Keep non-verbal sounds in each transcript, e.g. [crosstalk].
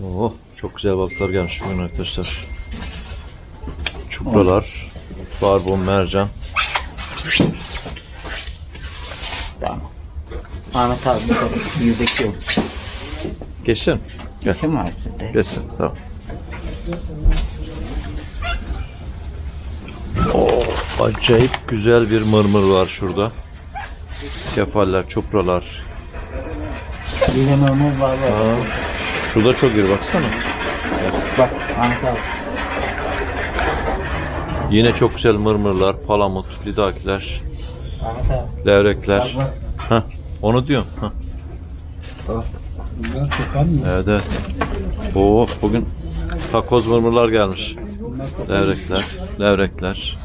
Oh, çok güzel balıklar gelmiş bugün arkadaşlar. Çupralar, barbon, mercan. Tamam. Ahmet abi bu kadar yüzdeki yok. Geçsin. Gel. İsim var sizde. Geçsin. Tamam. Oh, acayip güzel bir mırmır var şurada. Sefaller, çupralar. Bir de memur var var. Aa, şu da çok iyi baksana. Bak abi. Yine çok güzel mırmırlar, palamut, lidakiler, abi. levrekler. Bak Heh, onu diyorum. Heh. bak. Evet evet. Oo, bugün takoz mırmırlar gelmiş. Levrekler, levrekler.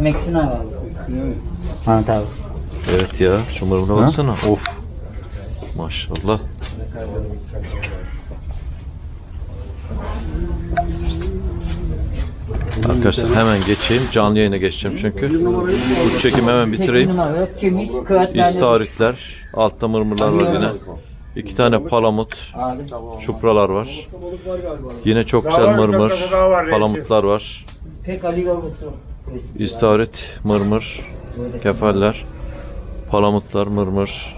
Meksina var. Ahmet abi. Evet ya, şu mırmıra baksana. Of. Maşallah. Arkadaşlar hemen geçeyim. Canlı yayına geçeceğim çünkü. Bu çekimi hemen bitireyim. İstavritler, altta mırmırlar var yine. İki tane palamut, çupralar var. Yine çok güzel mırmır, palamutlar var. İstavrit, mırmır, kefaller, palamutlar, mırmır,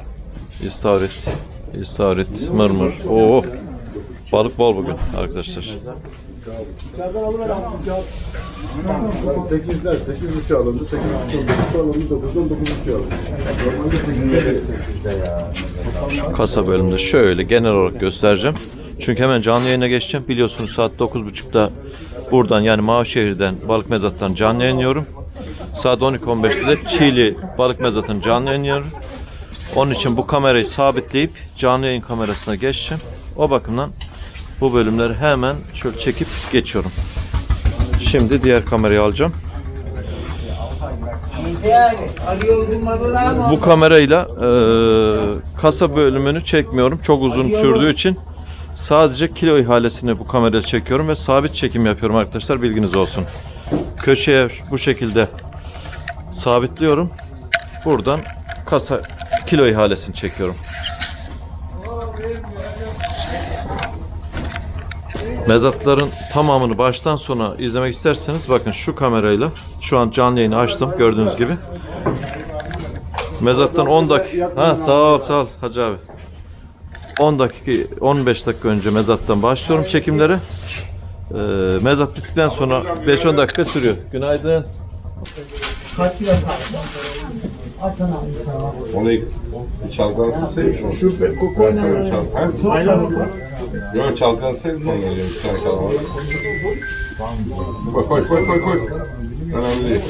istavrit, istavrit, mırmır. Oo, balık bol bugün arkadaşlar. 8'ler, 8 uçağı alındı, 8 uçağı alındı, 9'dan 9 uçağı alındı. Normalde 8'de Kasa bölümünde şöyle genel olarak göstereceğim. Çünkü hemen canlı yayına geçeceğim. Biliyorsunuz saat 9.30'da buradan yani Mavşehir'den Balık Mezat'tan canlı yayınlıyorum. Saat 12.15'te de Çiğli Balık Mezat'ın canlı yayınlıyorum. Onun için bu kamerayı sabitleyip canlı yayın kamerasına geçeceğim. O bakımdan bu bölümleri hemen şöyle çekip geçiyorum. Şimdi diğer kamerayı alacağım. Bu kamerayla e, kasa bölümünü çekmiyorum. Çok uzun sürdüğü için sadece kilo ihalesini bu kamerayla çekiyorum ve sabit çekim yapıyorum arkadaşlar bilginiz olsun. Köşeye bu şekilde sabitliyorum. Buradan kasa kilo ihalesini çekiyorum. Mezatların tamamını baştan sona izlemek isterseniz bakın şu kamerayla şu an canlı yayını açtım gördüğünüz gibi. Mezattan 10 dakika. Ha sağ ol sağ ol Hacı abi. 10 dakika 15 dakika önce mezattan başlıyorum çekimlere. Ee, mezat bittikten sonra 5-10 dakika sürüyor. Günaydın. Onu bir çalkalatsaymış onu. Şu kokoyla. Çalkan. Yok çalkalatsaymış onu. Bir tane kalamar. Koy koy koy koy koy. Önemli değil.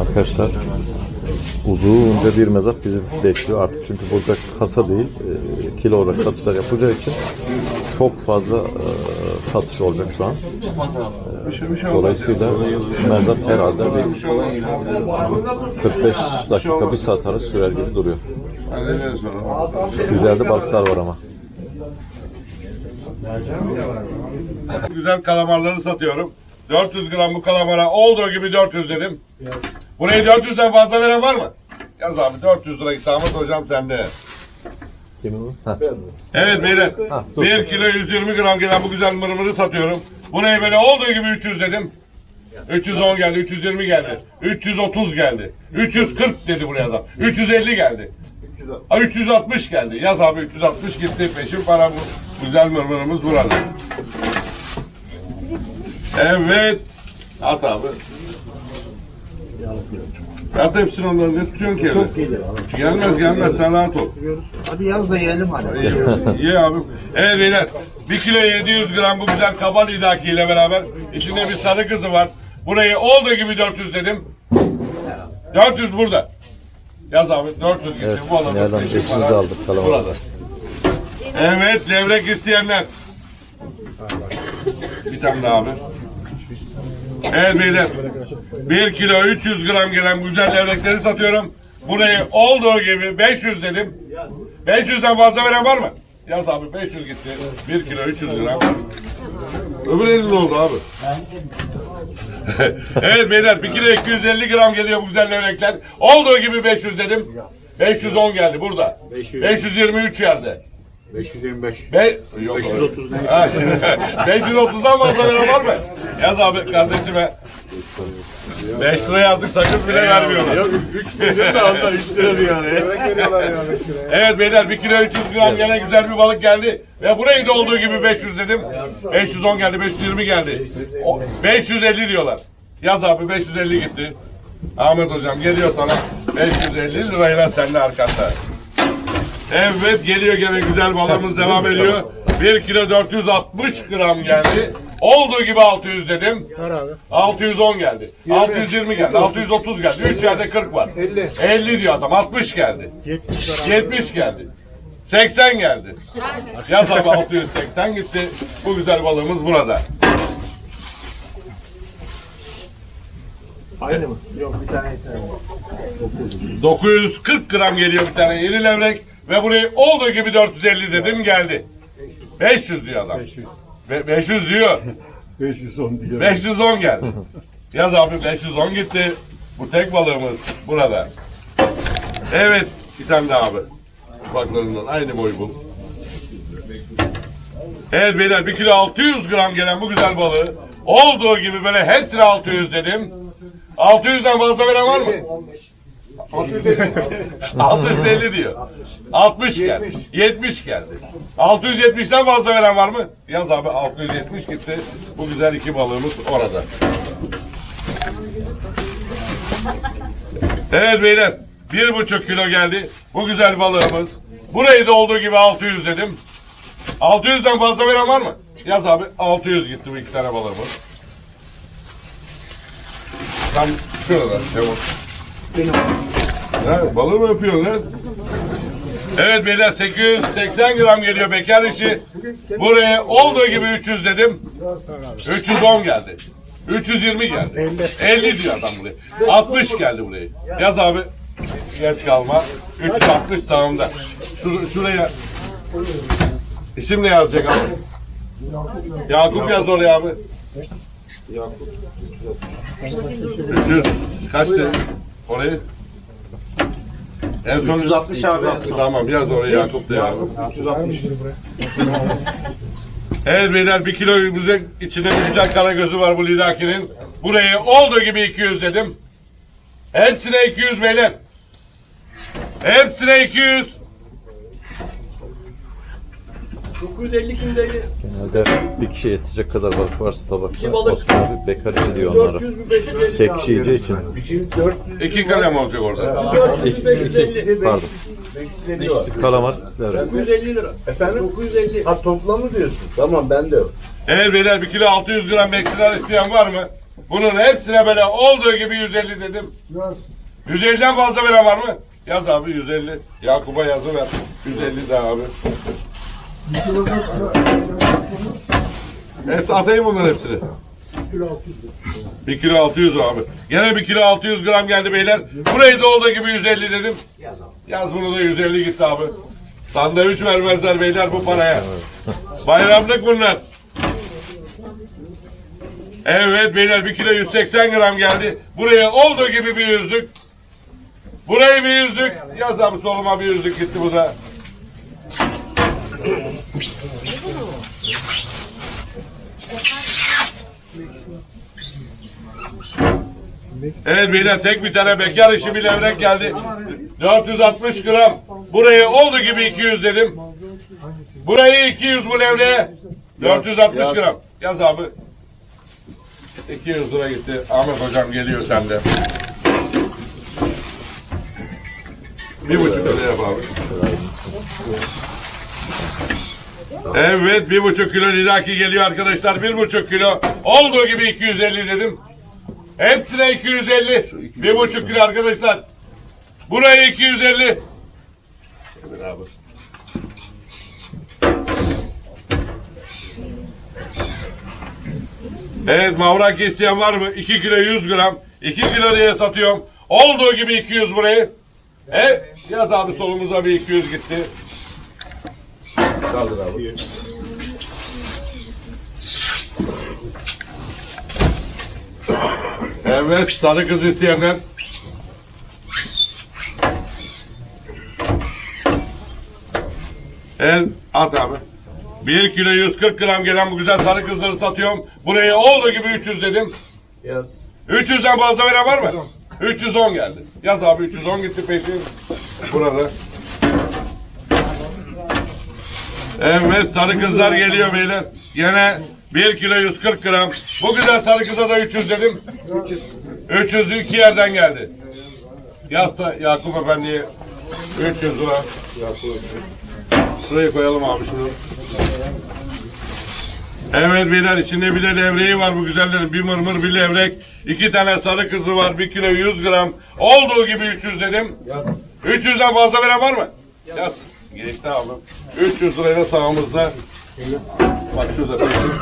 Arkadaşlar uzunca bir mezat bizi bekliyor artık çünkü burada kasa değil e, kilo olarak satışlar yapacağı için çok fazla e, satış olacak şu an. E, dolayısıyla mezat herhalde bir 45 dakika bir saat arası sürer gibi duruyor. Güzel de balıklar var ama. Güzel kalamarları satıyorum. 400 gram bu kalamara olduğu gibi 400 dedim. Burayı 400'den fazla veren var mı? Yaz abi 400 lira ikamet hocam sende. Kimin? Ha. Evet beyler. Ha, dur. 1 kilo 120 gram gelen bu güzel mırmırı satıyorum. Burayı böyle olduğu gibi 300 dedim. 310 geldi, 320 geldi, 330 geldi, 340 dedi buraya adam, 350 geldi. Ha, 360 geldi. Yaz abi 360 gitti peşin para bu. Güzel mırmırımız burada. Evet. At abi. At hepsini onları ne tutuyorsun ki? Çok gelir Gelmez gelmez sen rahat ol. Hadi yaz da yiyelim hadi. Ye, ye abi. Evet beyler. 1 kilo 700 gram bu güzel kabal idaki ile beraber. içinde bir sarı kızı var. Burayı olduğu gibi 400 dedim. 400 burada. Yaz abi 400 gitti. Evet, bu alanda nereden peşin geçtiğinizi para aldık, kalamar. Burada. Evet levrek isteyenler. Bir tane daha abi. Evet beyler. 1 kilo 300 gram gelen güzel levrekleri satıyorum. Burayı olduğu gibi 500 dedim. 500'den fazla veren var mı? Yaz abi 500 gitti. 1 kilo 300 gram. Öbür elin oldu abi. [laughs] evet beyler 1 kilo 250 gram geliyor güzel levrekler. Olduğu gibi 500 dedim. 510 geldi burada. 523 yerde. 525. Be yok, 530 ha, şimdi [laughs] 530'dan fazla veren var mı? Yaz abi kardeşime. 5 liraya artık sakız bile vermiyorlar. Yok 3 lira da onda 3 lira diyor yani. Yemek veriyorlar ya 5 liraya. Evet beyler 1 kilo 300 gram gene güzel bir balık geldi. Ve burayı da olduğu gibi 500 dedim. 510 geldi 520 geldi. O, 550 diyorlar. Yaz abi 550 gitti. Ahmet hocam geliyor sana 550 lirayla seninle arkanda. Evet geliyor gene güzel balığımız devam ediyor. 1 kilo 460 gram geldi. Olduğu gibi 600 dedim. Ver abi. 610 geldi. 620 geldi. 630 geldi. 3 yerde 40 var. 50. 50 diyor adam. 60 geldi. 70 var abi. 70 geldi. 80 geldi. Yaz abi 680 gitti. Bu güzel balığımız burada. Aynı mı? Yok bir tane yeter. 940 gram geliyor bir tane yeni levrek. Ve burayı olduğu gibi 450 dedim geldi. 500 diyor adam. 500. Be- 500 diyor. [laughs] 510 diyor. 510 geldi. [laughs] Yaz abi 510 gitti. Bu tek balığımız burada. Evet bir tane daha abi. Baklarından aynı boy bu. Evet beyler 1 kilo 600 gram gelen bu güzel balığı olduğu gibi böyle hepsine 600 dedim. 600'den fazla veren var mı? 650. 650 diyor. 60 geldi. 70 geldi. 670'den fazla veren var mı? Yaz abi 670 gitti. Bu güzel iki balığımız orada. Evet beyler. Bir buçuk kilo geldi. Bu güzel balığımız. Burayı da olduğu gibi 600 dedim. 600'den fazla veren var mı? Yaz abi 600 gitti bu iki tane balığımız. Tam şurada. Çabuk. Ha, balığı mı yapıyorsun lan? Evet beyler 880 gram geliyor bekar işi. Buraya olduğu gibi 300 dedim. 310 geldi. 320 geldi. 50 diyor adam buraya. 60 geldi buraya. Yaz abi. Geç kalma. 360 tamamda. Şur şuraya isim ne yazacak abi? Yakup yaz oraya abi. Yakup. 300 kaçtı? Orayı? En son 360 abi. Tamam yaz oraya Yakup diye abi. 360. Evet beyler bir kilo müze içinde bir güzel kara gözü var bu lidakinin. Burayı olduğu gibi 200 dedim. Hepsine 200 beyler. Hepsine 200. 950 kimdeydi? Genelde bir kişi yetecek kadar balık varsa tabakta balık. Osman abi bekar işi diyor onlara. 400 mü 550? Tek kişi yiyeceği için. Bizim 400. İki kalem olacak orada. 400 550. Pardon. 550 var. Kalamar. evet. 950 lira. Efendim? 950. Ha toplamı diyorsun. Tamam ben de. Evet beyler bir kilo 600 gram beksiler isteyen var mı? Bunun hepsine böyle olduğu gibi 150 dedim. 150'den fazla veren var mı? Yaz abi 150. Yakup'a yazı ver. 150 daha abi. Evet atayım bunların hepsini. 1 kilo 600 abi. Gene 1 kilo 600 gram geldi beyler. Burayı da olduğu gibi 150 dedim. Yaz bunu da 150 gitti abi. Sandviç vermezler beyler bu paraya. Bayramlık bunlar. Evet beyler 1 kilo 180 gram geldi. Buraya olduğu gibi bir yüzlük. Burayı bir yüzlük. Yaz abi soluma bir yüzlük gitti bu da. Evet beyler tek bir tane bekar işi bir levrek geldi. 460 gram. Burayı olduğu gibi 200 dedim. Burayı 200 bu levreğe. 460 gram. Yaz abi. 200 lira gitti. Ahmet hocam geliyor sende. Bir buçuk kilo yap abi. Evet bir buçuk kilo lidaki geliyor arkadaşlar. Bir buçuk kilo. Olduğu gibi 250 dedim. Hepsine 250. Bir buçuk kilo arkadaşlar. Buraya 250. Evet abi. Evet mavrak isteyen var mı? 2 kilo 100 gram. 2 kilo diye satıyorum. Olduğu gibi 200 burayı. E, yaz abi solumuza bir 200 gitti. Kaldır abi. Evet sarı kız isteyenler. El at abi. 1 kilo 140 gram gelen bu güzel sarı kızları satıyorum. Buraya olduğu gibi 300 dedim. Yaz. 300'den fazla veren var mı? 310 geldi. Yaz abi 310 gitti peşin. Burada. Evet sarı kızlar geliyor beyler. Yine 1 kilo 140 gram. Bu güzel sarı kıza da 300 dedim. 300 iki yerden geldi. Yazsa Yakup Efendi'ye 300 lira. Şuraya koyalım abi şunu. Evet beyler içinde bir de levreği var bu güzellerin. Bir mırmır bir levrek. iki tane sarı kızı var. 1 kilo 100 gram. Olduğu gibi 300 dedim. 300'den fazla veren var mı? Yaz. Geçti abi. 300 lirayla sağımızda. Bak şurada peşin.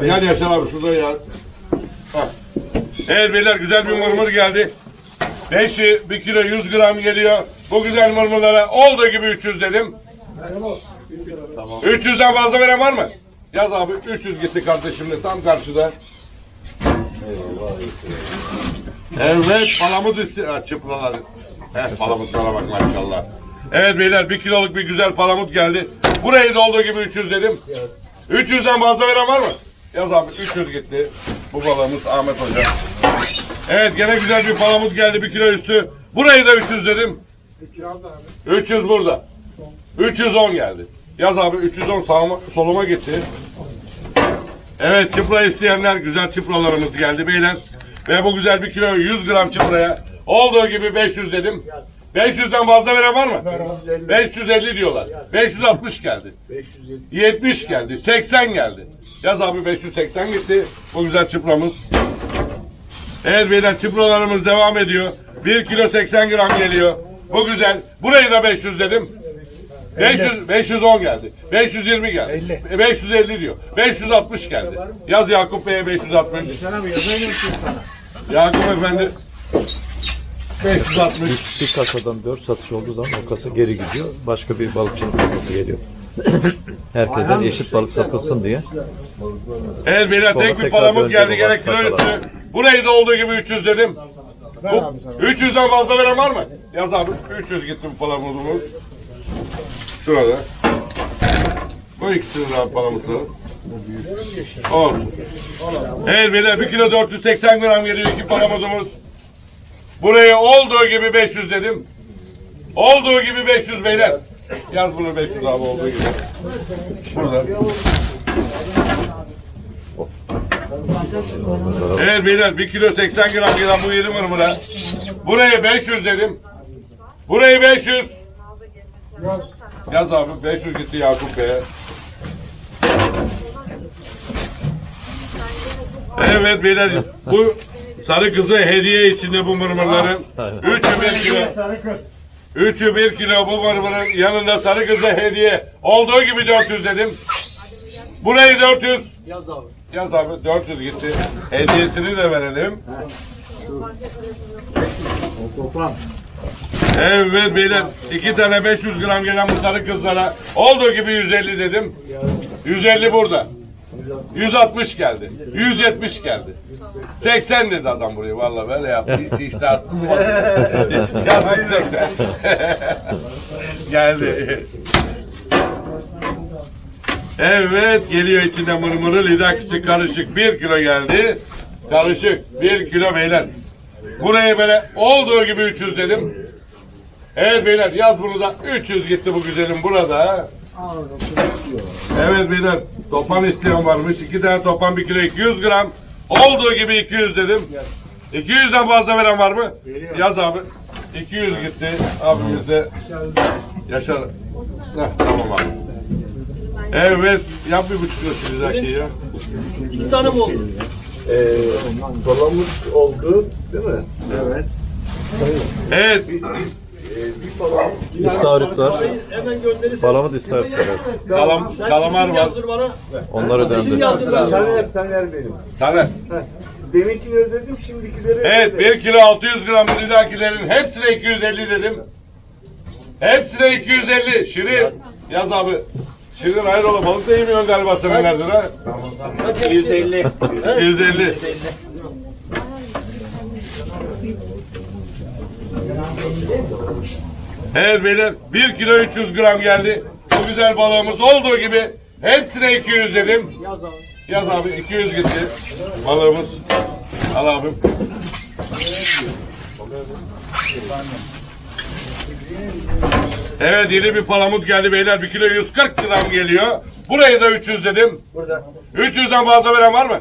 Gel Yaşar abi şurada ya. Hah. Evet beyler güzel bir mırmır geldi. 5'i 1 kilo 100 gram geliyor. Bu güzel mırmırlara olduğu gibi 300 dedim. 300'den fazla veren var mı? Yaz abi 300 gitti kardeşimle tam karşıda. Evet palamut üstü ha, çıplaları. Heh palamutlara bak maşallah. Evet beyler bir kiloluk bir güzel palamut geldi. Burayı da olduğu gibi 300 dedim. 300'den fazla veren var mı? Yaz abi 300 gitti. Bu balığımız Ahmet Hoca. Evet gene güzel bir palamut geldi bir kilo üstü. Burayı da 300 dedim. 300 burada. 310 geldi. Yaz abi 310 sağıma, soluma gitti. Evet çıpra isteyenler güzel çıpralarımız geldi beyler. Ve bu güzel bir kilo 100 gram çıpraya olduğu gibi 500 dedim. 500'den fazla veren var mı? 550 diyorlar. 560 geldi. 70 geldi. 80 geldi. Yaz abi 580 gitti. Bu güzel çıpramız. Evet beyler çıpralarımız devam ediyor. 1 kilo 80 gram geliyor. Bu güzel. Burayı da 500 dedim. 500 510 geldi. 520 geldi. 550 diyor. 560 geldi. Yaz Yakup Bey'e 560. Yakup Efendi 560. Bir kasadan 4 satış olduğu zaman o kasa geri gidiyor. Başka bir balıkçının kasası geliyor. Herkesten eşit balık satılsın diye. Evet beyler tek bir döneceğim geldi gene kilo üstü. Burayı da olduğu gibi 300 dedim. Bu, 300'den fazla veren var mı? Yaz abi 300 gitti bu palamudumuz. Şurada. Bu ikisini de abi palamutları. Olsun. Evet beyler 1 kilo 480 gram geliyor iki palamudumuz. Buraya olduğu gibi 500 dedim. Olduğu gibi 500 beyler. Yaz bunu 500 abi olduğu gibi. Burada. Evet beyler 1 kilo 80 gram gelen bu iri mırmıra. Buraya 500 dedim. Burayı 500. Yaz abi 500 gitti Yakup Bey'e. Evet beyler bu sarı kızı hediye içinde bu mırmırların. Üçü 1 kilo. Üçü 1 kilo bu mırmırın yanında sarı kızı hediye. Olduğu gibi 400 dedim. Burayı 400. Yaz abi. Yaz abi 400 gitti. Hediyesini de verelim. Toplam. Evet beyler iki tane 500 gram gelen bu sarı kızlara olduğu gibi 150 dedim. 150 burada. 160 geldi. 170 geldi. 80 dedi adam buraya vallahi böyle yaptı. Hiç iştahsız [laughs] Yazdı 80. [laughs] geldi. Evet geliyor içinde mırmırı lidakisi karışık 1 kilo geldi. Karışık 1 kilo beyler. Buraya böyle olduğu gibi 300 dedim. Evet beyler yaz bunu da 300 gitti bu güzelim burada. Evet beyler topan isteyen varmış. İki tane topan 1 kilo 200 gram. Olduğu gibi 200 dedim. 200'den fazla veren var mı? Yaz abi. 200 gitti abimizde. Yaşar. Heh, tamam abi. Evet yap bir buçuk kilo şu Zaki ya. İki tane mi oldu? Ee, palamut oldu değil mi? Evet. Evet Bir palamut. İstavrit var. Hemen gönderirsen. Palamut istavrit var. kalam, kalamar var. Onlar ödendi. Taner, Taner benim. Taner. Deminkileri ödedim, şimdikileri Evet ödedim. 1 kilo 600 gram lidakilerin hepsine 250 dedim. Hepsine 250. Şirin yaz abi. Şirin hayrola balık da yemiyorsun galiba senelerdir ha. 150. 250. Evet beyler 1 kilo 300 gram geldi. Bu güzel balığımız olduğu gibi hepsine 200 dedim. Yaz abi 200 gitti balığımız. Al abim. Evet yeni bir palamut geldi beyler. 1 kilo 140 gram geliyor. Burayı da 300 dedim. Burada. 300'den fazla veren var mı?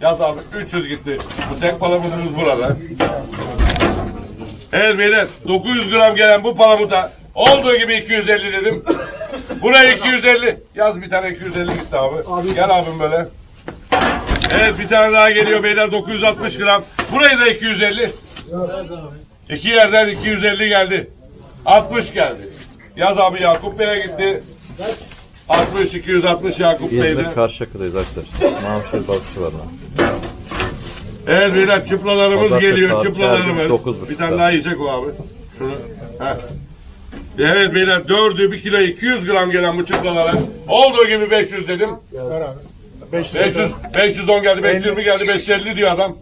Yaz abi 300 gitti. Bu tek palamutumuz burada. Evet beyler 900 gram gelen bu palamuta olduğu gibi 250 dedim. Buraya 250. Yaz bir tane 250 gitti abi. Gel abim böyle. Evet bir tane daha geliyor beyler 960 gram. Burayı da 250. İki yerden 250 geldi. 60 geldi. Yaz abi Yakup Bey'e gitti. 60 260 Yakup Bey'de. İzmir Karşıyaka'dayız arkadaşlar. Mavşehir balıkçı var. Evet beyler çıplalarımız Pazartesi geliyor saat çıplalarımız. Bir tane daha yiyecek o abi. Şunu. Heh. Evet beyler dördü 1 kilo 200 gram gelen bu çıplalara olduğu gibi 500 dedim. 500 510 geldi 520 geldi 550 diyor adam.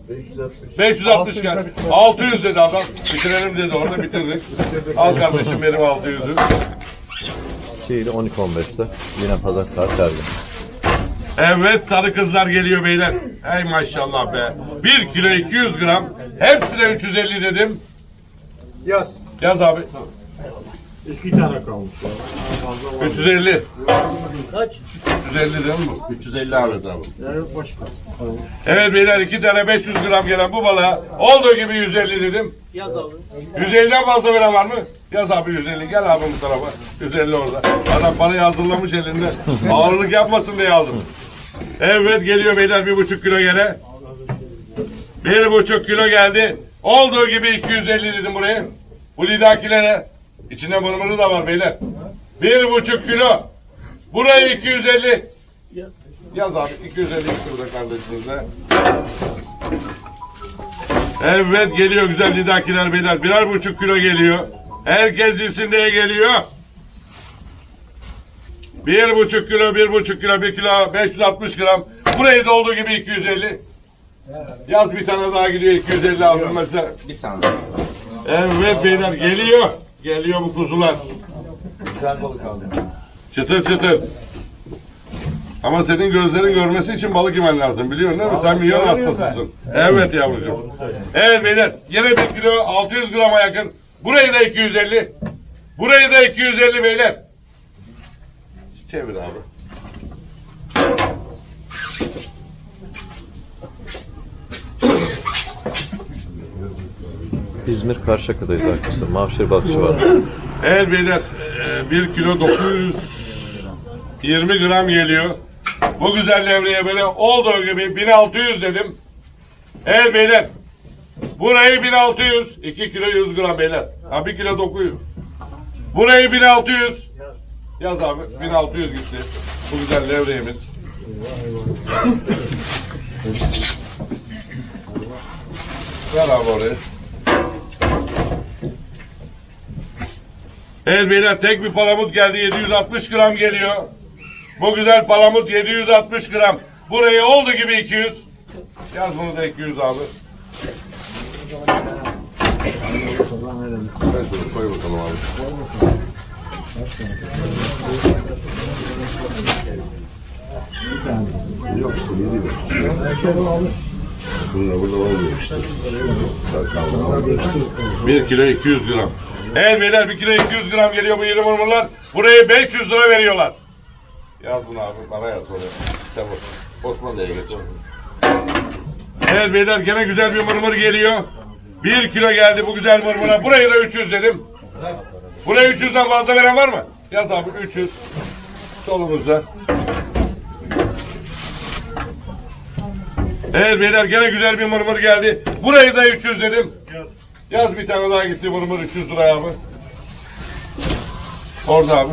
560 geldi. 600 dedi adam. Bitirelim dedi orada bitirdik. Al kardeşim benim 600'ü. Çiğli 12-15'te. Yine pazar saat gün. Evet sarı kızlar geliyor beyler. Ey maşallah be. 1 kilo 200 gram. Hepsine 350 dedim. Yaz. Yaz abi. İki tane kalmış ya. Fazla var. 350. Kaç? 350 değil mi bu? 350 abi abi. Evet beyler iki tane 500 gram gelen bu balığa olduğu gibi 150 dedim. Yaz abi. 150'den fazla veren var mı? Yaz abi 150. Gel abi bu tarafa. 150 orada. Adam parayı hazırlamış elinde. Ağırlık yapmasın diye aldım. Evet geliyor beyler bir buçuk kilo gene. Bir buçuk kilo geldi. Olduğu gibi 250 dedim buraya. Bu lidakilere. İçinde mırmırı da var beyler. Bir buçuk kilo. Buraya 250. Yaz abi 250 burada kardeşinizle. Evet geliyor güzel lidakiler beyler. Birer buçuk kilo geliyor. Herkes bilsin diye geliyor. Bir buçuk kilo, bir buçuk kilo, bir kilo, 560 gram. Burayı da olduğu gibi 250. Yaz bir tane daha gidiyor 250 aldım mesela. Bir tane. Evet beyler geliyor. Geliyor bu kuzular. Güzel balık aldım. Çıtır çıtır. Ama senin gözlerin görmesi için balık yemen lazım biliyorsun değil mi? Sen milyon hastasısın. Evet yavrucuğum. Evet beyler yine bir kilo 600 grama yakın. Burayı da 250. Burayı da 250 beyler. Çevir abi. İzmir Karşıyaka'dayız arkadaşlar. Mavşehir balıkçı var. Evet beyler 1 kilo 920 gram geliyor. Bu güzel levreye böyle olduğu gibi 1600 dedim. Evet beyler. Burayı 1600. 2 kilo 100 gram beyler. Ha 1 kilo 900. Burayı 1600. Yaz abi 1600 gitti. Bu güzel levreyemiz. Ver abi oraya. Evet beyler tek bir palamut geldi 760 gram geliyor. Bu güzel palamut 760 gram. Buraya oldu gibi 200. Yaz bunu da 200 abi. Koy bakalım abi. Yok işte yedi Bunlar burada olmuyor işte. Bir kilo 200 gram. Evet beyler bir kilo 200 gram geliyor bu yeni mırmırlar. Buraya 500 lira veriyorlar. Yaz bunu abi bana yaz oraya. Çabuk. Osmanlı'ya geç. Evet beyler gene güzel bir mırmır geliyor. Bir kilo geldi bu güzel mırmıra. Burayı da 300 dedim. Buraya 300'den fazla veren var mı? Yaz abi 300. Solumuzda. Evet beyler gene güzel bir mırmır geldi. Burayı da 300 dedim. Yaz. Yaz bir tane daha gitti mırmır 300 lira abi. Orada abi.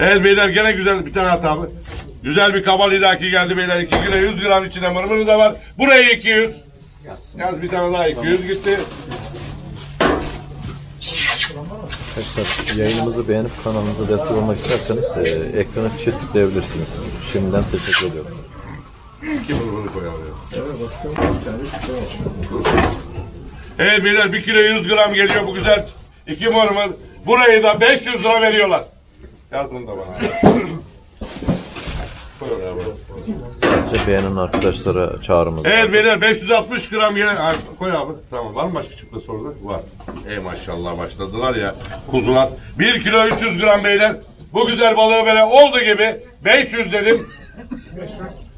Evet beyler gene güzel bir tane at abi. Güzel bir kabal idaki geldi beyler. 2 kilo 100 gram içinde mırmırı da var. Buraya 200. Yaz bir tane daha 200 gitti. Arkadaşlar yayınımızı beğenip kanalımıza destek olmak isterseniz e, ekrana çift tıklayabilirsiniz. Şimdiden teşekkür ediyorum. İki mırmırı koyalım. Evet beyler 1 kilo 100 gram geliyor bu güzel iki mırmır. Burayı da 500 lira veriyorlar. Yaz bunu da bana. Koy oraya bak. Sadece beğenen arkadaşlara çağrımız. Evet beyler 560 gram gelen Ha, koy abi. Tamam var mı başka çıkması orada? Var. Ey maşallah başladılar ya kuzular. 1 kilo 300 gram beyler. Bu güzel balığı böyle olduğu gibi 500 dedim.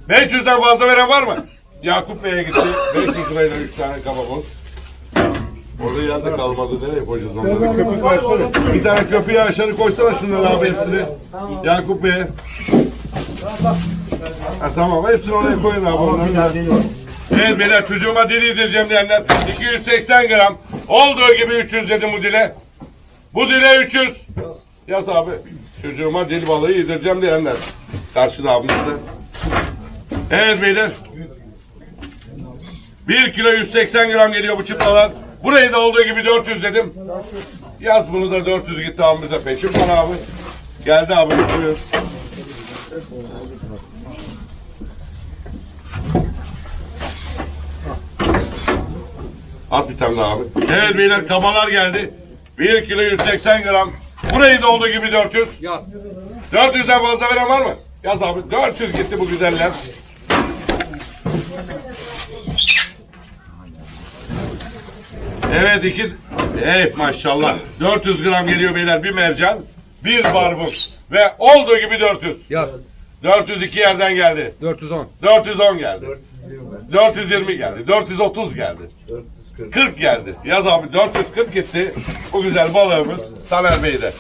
500'den fazla veren var mı? Yakup Bey'e gitti. 500 lirayla 3 tane kababoz. Orada yerde kalmadı. Nereye koyacağız onları? Köpük versene. Bir tane köpüğü aşağı koysana şunları abi hepsini. Yakup Bey'e. Ha, tamam hepsini oraya koyun abi onları. Evet beyler çocuğuma dil yedireceğim diyenler 280 gram olduğu gibi 300 dedim bu dile. Bu dile 300. Yaz abi. Çocuğuma dil balığı yedireceğim diyenler. Karşıda abimizde. Evet beyler. 1 kilo 180 gram geliyor bu çıplalar. Burayı da olduğu gibi 400 dedim. Yaz bunu da 400 gitti abimize peşin bana abi. Geldi abi buyur. At bir tane daha abi. Evet beyler kabalar geldi. 1 kilo 180 gram. Burayı da olduğu gibi 400. Yaz. 400'den fazla veren var mı? Yaz abi. 400 gitti bu güzeller. Evet iki... Ey maşallah. 400 gram geliyor beyler. Bir mercan, bir barbun. Ve olduğu gibi 400. Yaz. 402 yerden geldi. 410. 410 geldi. 420 geldi. 430 geldi. 40 geldi. Yaz abi 440 gitti. Bu güzel balığımız Taner Bey'de.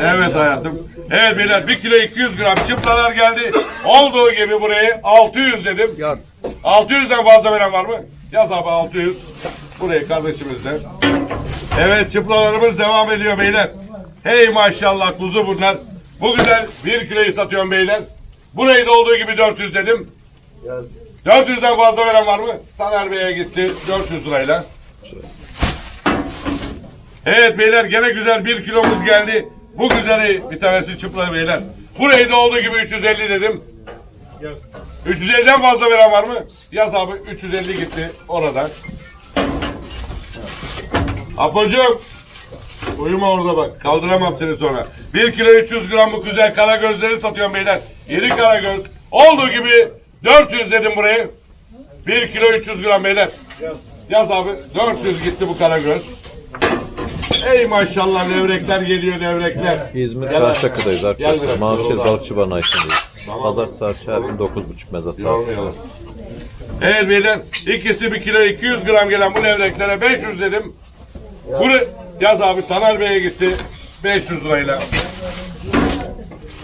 Evet hayatım. Evet beyler 1 kilo 200 gram çıplalar geldi. Olduğu gibi burayı 600 dedim. Yaz. 600'den fazla veren var mı? Yaz abi 600. Burayı kardeşimizden. Evet çıplalarımız devam ediyor beyler. Hey maşallah kuzu bunlar. Bu güzel 1 kiloyu satıyorum beyler. Burayı da olduğu gibi 400 dedim. 400'den fazla veren var mı? Taner Bey'e gitti 400 lirayla. Evet beyler gene güzel 1 kilomuz geldi. Bu güzeli bir tanesi çıplak beyler. Burayı da olduğu gibi 350 dedim. 350'den fazla veren var mı? Yaz abi 350 gitti oradan. Apocuğum. Uyuma orada bak. Kaldıramam seni sonra. 1 kilo 300 gram bu güzel kara gözleri satıyorum beyler. İri kara göz. Olduğu gibi 400 dedim burayı. 1 kilo 300 gram beyler. Yaz abi. 400 gitti bu kara göz. Ey maşallah levrekler geliyor levrekler. İzmir Gel Karşıyaka'dayız arkadaşlar. yolda. Balıkçı Barınağı'ndayız. Tamam. Pazartesi saat her gün 9.30 mezar saat. Evet beyler ikisi bir kilo 200 gram gelen bu levreklere 500 dedim. Bunu yaz abi Taner Bey'e gitti 500 lirayla.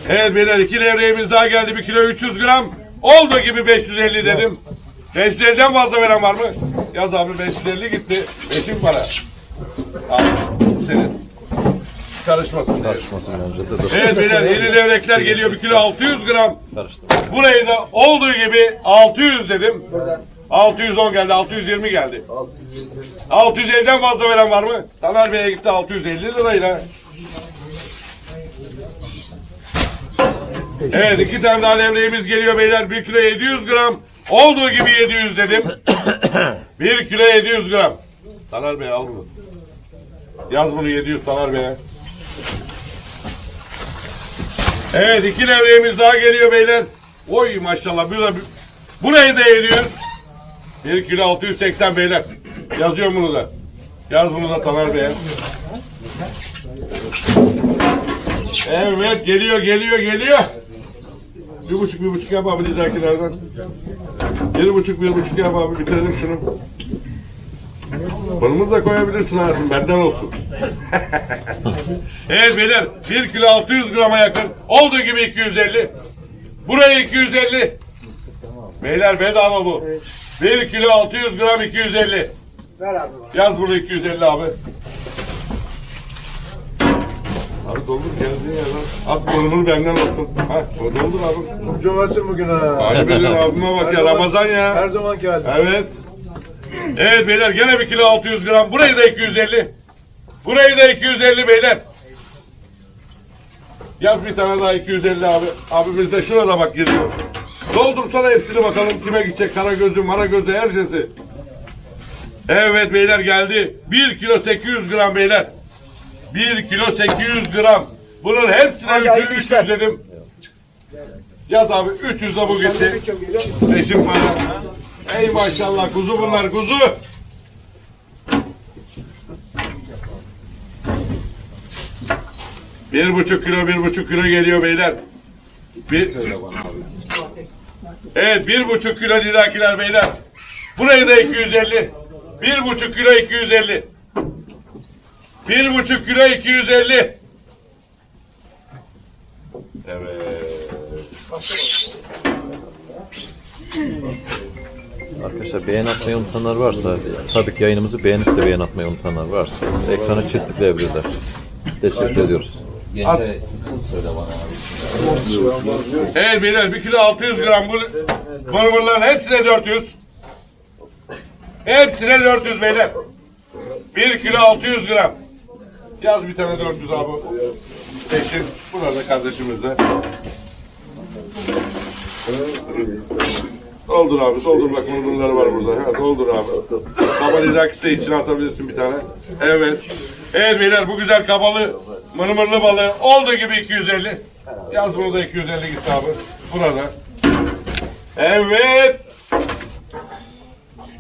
Evet beyler iki levreğimiz daha geldi bir kilo 300 gram. Olduğu gibi 550 dedim. 550'den fazla veren var mı? Yaz abi 550 gitti. Beşin para. Al senin. Karışmasın diye. Karışmasın bence de. Evet beyler yeni levrekler geliyor bir kilo 600 gram. Karıştır. Burayı da olduğu gibi 600 dedim. 610 geldi, 620 geldi. 650'den fazla veren var mı? Taner Bey'e gitti 650 lirayla. Evet iki tane daha levreğimiz geliyor beyler. 1 kilo 700 gram. Olduğu gibi 700 dedim. [coughs] 1 kilo 700 gram. Taner Bey al bunu. Yaz bunu 700 Taner Bey'e. Evet iki levreğimiz daha geliyor beyler. Oy maşallah. Burayı da 700. 1 kilo 680 beyler. Yazıyorum bunu da. Yaz bunu da Tamer Bey'e. Evet geliyor geliyor geliyor. Bir buçuk bir buçuk yap abi lidakilerden. Bir buçuk bir buçuk yap abi bitirelim şunu. Bunu da koyabilirsin hayatım benden olsun. [laughs] evet beyler 1 kilo 600 grama yakın. Olduğu gibi 250. Buraya 250. Beyler bedava bu. 1 kilo 600 gram 250. Ver abi Yaz bunu 250 abi. Abi doldur geldiğin yerden. At burnunu benden olsun. Ha, o doldur abi. Cömertsin bugün ha. Ayıp ediyorum abime bak ya Ramazan ya. Her zaman geldi. Evet. Evet beyler gene bir kilo 600 gram. Burayı da 250. Burayı da 250 beyler. Yaz bir tane daha 250 abi. Abimiz de şurada bak giriyor. Doldursana hepsini bakalım kime gidecek. Kara gözü, mara gözü her şeysi. Evet beyler geldi. 1 kilo 800 gram beyler. 1 kilo 800 gram. Bunun hepsine 300, 300 dedim. Yaz abi 300 de bu gitti. Peşin para. Ey maşallah kuzu bunlar kuzu. Bir buçuk kilo bir buçuk kilo geliyor beyler. Bir... Evet bir buçuk kilo lidakiler beyler. Burayı da 250. Bir buçuk kilo 250. Bir buçuk kilo 250. Evet. Arkadaşlar beğen atmayı unutanlar varsa, tabii ki yayınımızı beğenip de beğen atmayı unutanlar varsa ekrana çift tıklayabilirler. Teşekkür ediyoruz. Yenge isim söyle bana abi. Evet beyler bir kilo 600 gram bu mırmırların hepsine 400. Hepsine 400 beyler. Bir kilo 600 gram. Yaz bir tane 400 abi. Peşin. Bunlar da kardeşimizde. Doldur abi, doldur bak mırmırlar var burada. Ha, doldur abi. Baba Lizakis de içine atabilirsin bir tane. Evet. Evet beyler bu güzel kabalı mırmırlı balığı olduğu gibi 250. Yaz bunu da 250 gitti abi. Burada. Evet.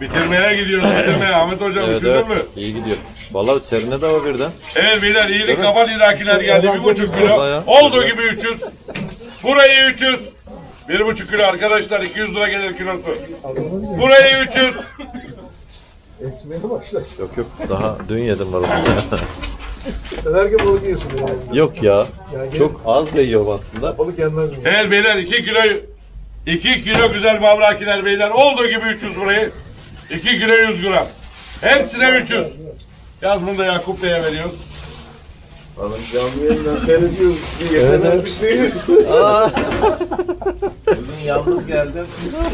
Bitirmeye gidiyoruz bitirmeye. [laughs] Ahmet hocam Evet bitirdin evet. mi? İyi gidiyor. Vallahi serine de var birden. Evet beyler iyilik kafa lidakiler geldi. Bir buçuk kilo. Vallahi ya. Olduğu gibi 300. Burayı 300. Bir buçuk kilo arkadaşlar 200 lira gelir kilosu. Burayı 300. Yok yok. Daha dün yedim balık. Sen her gün balık yiyorsun yani. yok ya. Yani Çok az da yiyorum aslında. Balık yenmez mi? Evet beyler 2 kilo 2 kilo güzel mavrakiler beyler. Olduğu gibi 300 burayı. 2 kilo 100 gram. Hepsine 300. Yaz bunu da Yakup Bey'e veriyoruz. Adam canlı yayından seyrediyoruz. Bir yetenek değil. Bugün yalnız geldim.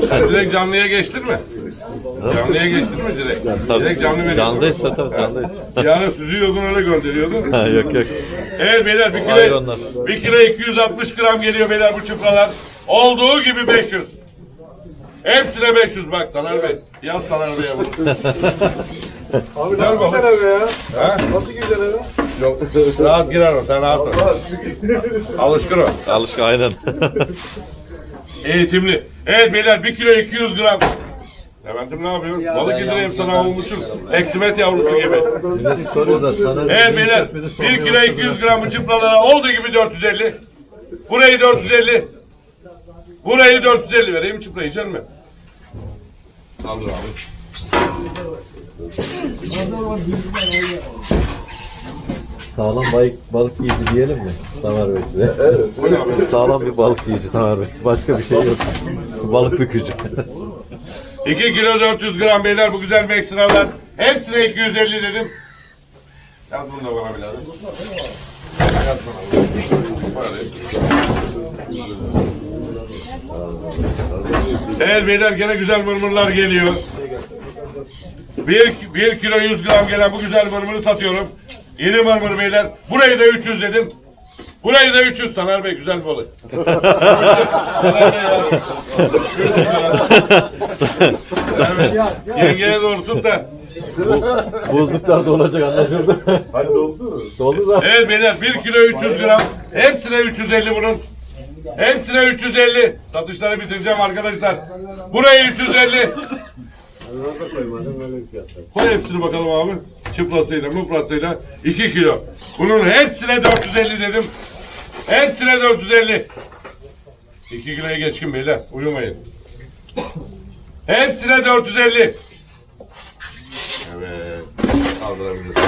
Sen direkt canlıya geçtin mi? Canlıya geçtin mi direkt? Direkt canlı veriyorsun. Candaysa tabii candayız. Yani süzüyordun öyle gönderiyordun. Ha, yok yok. Evet beyler bir kilo, bir kilo 260 gram geliyor beyler bu çıpralar. Olduğu gibi 500. Hepsine 500 bak Taner Bey. Yaz Taner Bey'e bunu. [laughs] Abi nasıl güzel eve ya? Ha? Nasıl güzel eve? Yok. Rahat girer o sen rahat ol. Alışkın o. Alışık aynen. Eğitimli. Evet beyler 1 kilo 200 gram. Levent'im ne yapıyorsun? Balık indireyim sana olmuşum. Eksimet yavrusu gibi. Evet beyler 1 kilo 200 gram bu çıpralara olduğu gibi 450. Burayı 450. Burayı 450 vereyim çıprayı içer mi? Aldır abi. Sağlam balık, balık yiyici diyelim mi? Tamer Bey size. Abi? [laughs] Sağlam bir balık yiyici Tamer Bey. Başka bir şey yok. balık bükücü. [laughs] 2 kilo 400 gram beyler bu güzel ekstralar. Hepsine 250 dedim. Yaz bunu da bana birader. Yaz bana. Evet beyler gene güzel mırmırlar geliyor. 1, 1 kilo 100 gram gelen bu güzel mırmırı satıyorum. İri mırmır beyler. Burayı da 300 dedim. Burayı da 300 Taner Bey güzel balık. [laughs] Taner Bey ya. 300 lira. Evet. Yengeye doğru tut da. Buzluklar da olacak anlaşıldı. Hadi oldu mu? Doldu zaten. Evet beyler 1 kilo 300 gram. Hepsine 350 bunun. Hepsine 350. Satışları bitireceğim arkadaşlar. Burayı 350. Koy hepsini bakalım abi. Çıplasıyla, mıplasıyla 2 kilo. Bunun hepsine 450 dedim. Hepsine 450. 2 kiloya geçkin beyler. Uyumayın. Hepsine 450. Evet. Kaldırabilirsin.